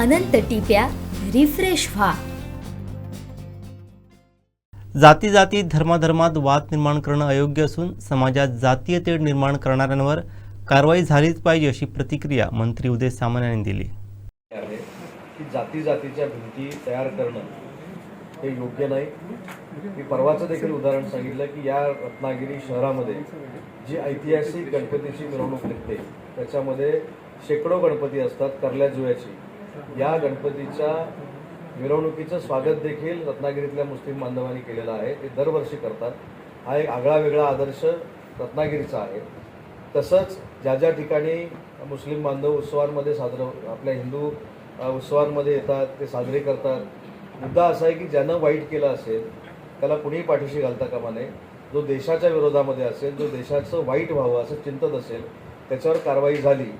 अनंत टिप्या refresh व्हा. जाती जाती धर्माधर्मात वाद निर्माण करणं अयोग्य असून समाजात जातीय तेढ निर्माण करणाऱ्यांवर कारवाई झालीच पाहिजे अशी प्रतिक्रिया मंत्री उदय सामंत यांनी दिली. आहे की जाती जातीच्या भिंती तयार करणं हे योग्य नाही. मी परवाचं देखील उदाहरण सांगितलं की या रत्नागिरी शहरामध्ये जी ऐतिहासिक गणपतीची मिरवणूक निघते त्याच्यामध्ये शेकडो गणपती असतात करल्या जुव्याची. या गणपतीच्या मिरवणुकीचं स्वागत देखील रत्नागिरीतल्या मुस्लिम बांधवांनी केलेलं आहे. ते दरवर्षी करतात. हा एक आगळा वेगळा आदर्श रत्नागिरीचा आहे. तसंच ज्या ज्या ठिकाणी मुस्लिम बांधव उत्सवांमध्ये साजरं आपल्या हिंदू उत्सवांमध्ये येतात ते साजरे करतात. मुद्दा असा आहे की ज्यानं वाईट केलं असेल त्याला कुणीही पाठीशी घालता कामा नये. जो देशाच्या विरोधामध्ये असेल जो देशाचं वाईट व्हावं असं चिंतत असेल त्याच्यावर कारवाई झाली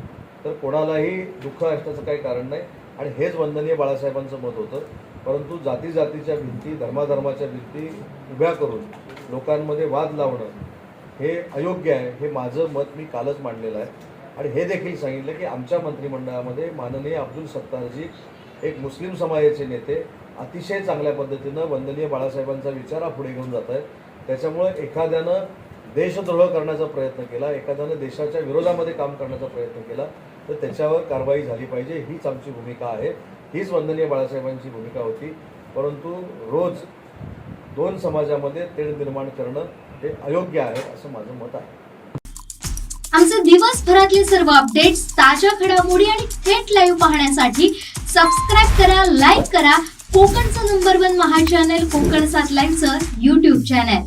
तर कोणालाही दुःख असण्याचं काही कारण नाही. आणि हेच वंदनीय बाळासाहेबांचं मत होतं. परंतु जाती जातीच्या भिंती धर्माधर्माच्या भिंती उभ्या करून लोकांमध्ये वाद लावणं हे अयोग्य आहे. हे माझं मत मी कालच मांडलेलं आहे. आणि हे देखील सांगितलं की आमच्या मंत्रिमंडळामध्ये माननीय अब्दुल सत्तारजी एक मुस्लिम समाजाचे नेते अतिशय चांगल्या पद्धतीनं वंदनीय बाळासाहेबांचा विचार हा पुढे घेऊन जात आहेत. त्याच्यामुळे एखाद्यानं देशद्रोह करण्याचा प्रयत्न केला एखाद्यानं देशाच्या विरोधामध्ये काम करण्याचा प्रयत्न केला तर त्याच्यावर कारवाई झाली पाहिजे. हीच आमची भूमिका आहे. हीच वंदनीय बाळासाहेबांची भूमिका होती. परंतु रोज दोन समाजामध्ये तेढ निर्माण करणं हे अयोग्य आहे असं माझं मत आहे. आमचे दिवसभरातले सर्व अपडेट्स ताज्या घडामोडी आणि थेट लाईव्ह पाहण्यासाठी सबस्क्राईब करा लाईक करा. कोकणचं नंबर वन महा चॅनल कोकण सात लाईव्हचं युट्यूब चॅनल